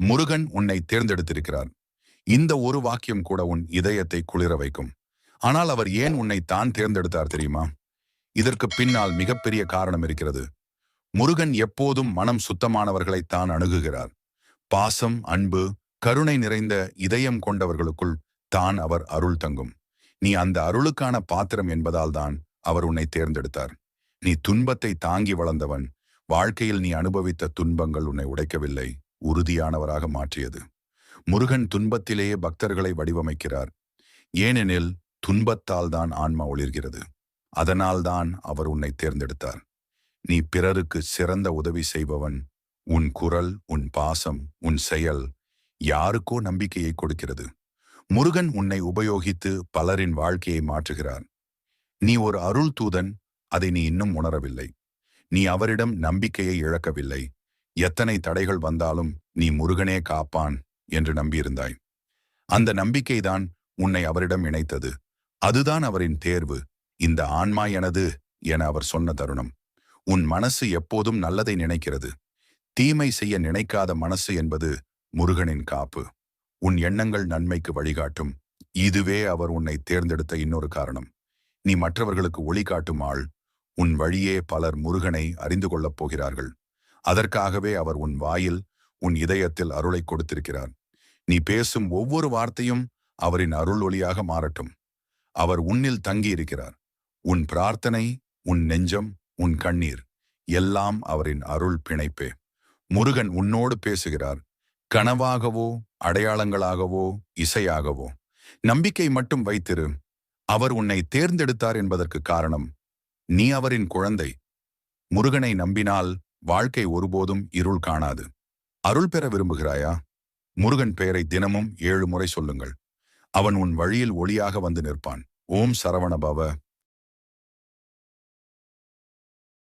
முருகன் உன்னை தேர்ந்தெடுத்திருக்கிறார். இந்த ஒரு வாக்கியம் கூட உன் இதயத்தை குளிர வைக்கும். ஆனால் அவர் ஏன் உன்னை தான் தேர்ந்தெடுத்தார் தெரியுமா? இதற்கு பின்னால் மிகப்பெரிய காரணம் இருக்கிறது. முருகன் எப்போதும் மனம் சுத்தமானவர்களை தான் அணுகுகிறார். பாசம் அன்பு கருணை நிறைந்த இதயம் கொண்டவர்களுக்குள் தான் அவர் அருள் தங்கும். நீ அந்த அருளுக்கான பாத்திரம் என்பதால் தான் அவர் உன்னை தேர்ந்தெடுத்தார். நீ துன்பத்தை தாங்கி வளர்ந்தவன். வாழ்க்கையில் நீ அனுபவித்த துன்பங்கள் உன்னை உடைக்கவில்லை. உறுதியானவராக மாற்றியது. முருகன் துன்பத்திலேயே பக்தர்களை வடிவமைக்கிறார். ஏனெனில் துன்பத்தால் தான் ஆன்மா ஒளிர்கிறது. அதனால்தான் அவர் உன்னை தேர்ந்தெடுத்தார். நீ பிறருக்கு சிறந்த உதவி செய்பவன் உன் குரல் உன் பாசம் உன் செயல் யாருக்கோ நம்பிக்கையை கொடுக்கிறது. முருகன் உன்னை உபயோகித்து பலரின் வாழ்க்கையை மாற்றுகிறார். நீ ஒரு அருள் தூதன் அதை நீ இன்னும் உணரவில்லை. நீ அவரிடம் நம்பிக்கையை இழக்கவில்லை. எத்தனை தடைகள் வந்தாலும் நீ முருகனே காப்பான் என்று நம்பியிருந்தாய். அந்த நம்பிக்கைதான் உன்னை அவரிடம் இணைத்தது. அதுதான் அவரின் தேர்வு. இந்த ஆன்மா எனது என அவர் சொன்ன தருணம். உன் மனசு எப்போதும் நல்லதை நினைக்கிறது. தீமை செய்ய நினைக்காத மனசு என்பது முருகனின் காப்பு. உன் எண்ணங்கள் நன்மைக்கு வழிகாட்டும். இதுவே அவர் உன்னை தேர்ந்தெடுத்த இன்னொரு காரணம். நீ மற்றவர்களுக்கு ஒளி காட்டும் ஆள். உன் வழியே பலர் முருகனை அறிந்து கொள்ளப் போகிறார்கள். அதற்காகவே அவர் உன் வாயில் உன் இதயத்தில் அருளை கொடுத்திருக்கிறார். நீ பேசும் ஒவ்வொரு வார்த்தையும் அவரின் அருள் ஒளியாக மாறட்டும். அவர் உன்னில் தங்கியிருக்கிறார். உன் பிரார்த்தனை உன் நெஞ்சம் உன் கண்ணீர் எல்லாம் அவரின் அருள் பிணைப்பே. முருகன் உன்னோடு பேசுகிறார். கனவாகவோ அடையாளங்களாகவோ இசையாகவோ. நம்பிக்கை மட்டும் வைத்திரு. அவர் உன்னை தேர்ந்தெடுத்தார் என்பதற்கு காரணம் நீ அவரின் குழந்தை. முருகனை நம்பினால் வாழ்க்கை ஒருபோதும் இருள் காணாது. அருள் பெற விரும்புகிறாயா? முருகன் பெயரை தினமும் ஏழு முறை சொல்லுங்கள். அவன் உன் வழியில் ஒளியாக வந்து நிற்பான். ஓம் சரவண பவ